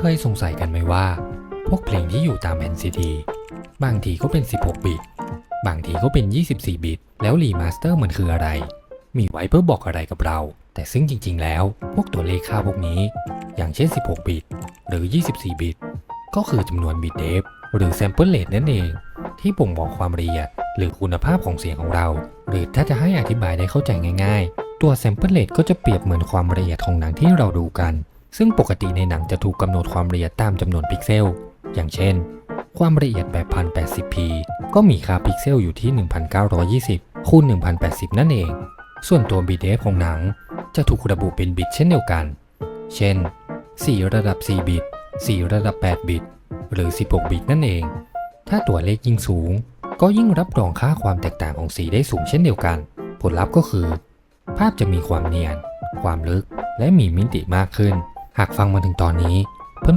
เคยสงสัยกันไหมว่า พวกเพลงที่อยู่ตามแผ่นซีดีบางทีก็เป็น 16 บิต บางทีก็เป็น 24 บิต แล้วรีมาสเตอร์มันคืออะไร มีไว้เพื่อบอกอะไรกับเรา แต่ซึ่งจริง ๆ แล้ว พวกตัวเลขค่าพวกนี้ อย่างเช่น 16 บิต หรือ 24 บิต ก็คือจำนวนบิตเดฟหรือ sample rate นั่นเอง ที่บ่งบอกความละเอียดหรือคุณภาพของเสียงของเรา หรือถ้าจะให้อธิบายได้เข้าใจง่าย ๆ ตัว sample rate ก็จะเปรียบเหมือนความละเอียดของหนังที่เราดูกัน ซึ่งปกติในหนังจะถูกกำหนดความละเอียดตามจำนวนพิกเซล อย่างเช่น ความละเอียดแบบ 1080p ก็มีค่าพิกเซลอยู่ที่ 1920คูณ1080 นั่นเอง ส่วนตัว bitdepth ของหนังจะถูกระบุเป็นบิตเช่นเดียวกัน เช่น 4 ระดับ 4 บิต 4 ระดับ 8 บิต หรือ 16 บิตนั่นเอง ถ้าตัวเลขยิ่งสูง ก็ยิ่งรับรองค่าความแตกต่างของสีได้สูงเช่นเดียวกัน ผลลัพธ์ก็คือ ภาพจะมีความเนียน ความลึก และมีมิติมากขึ้น หากฟังมาถึงตอนนี้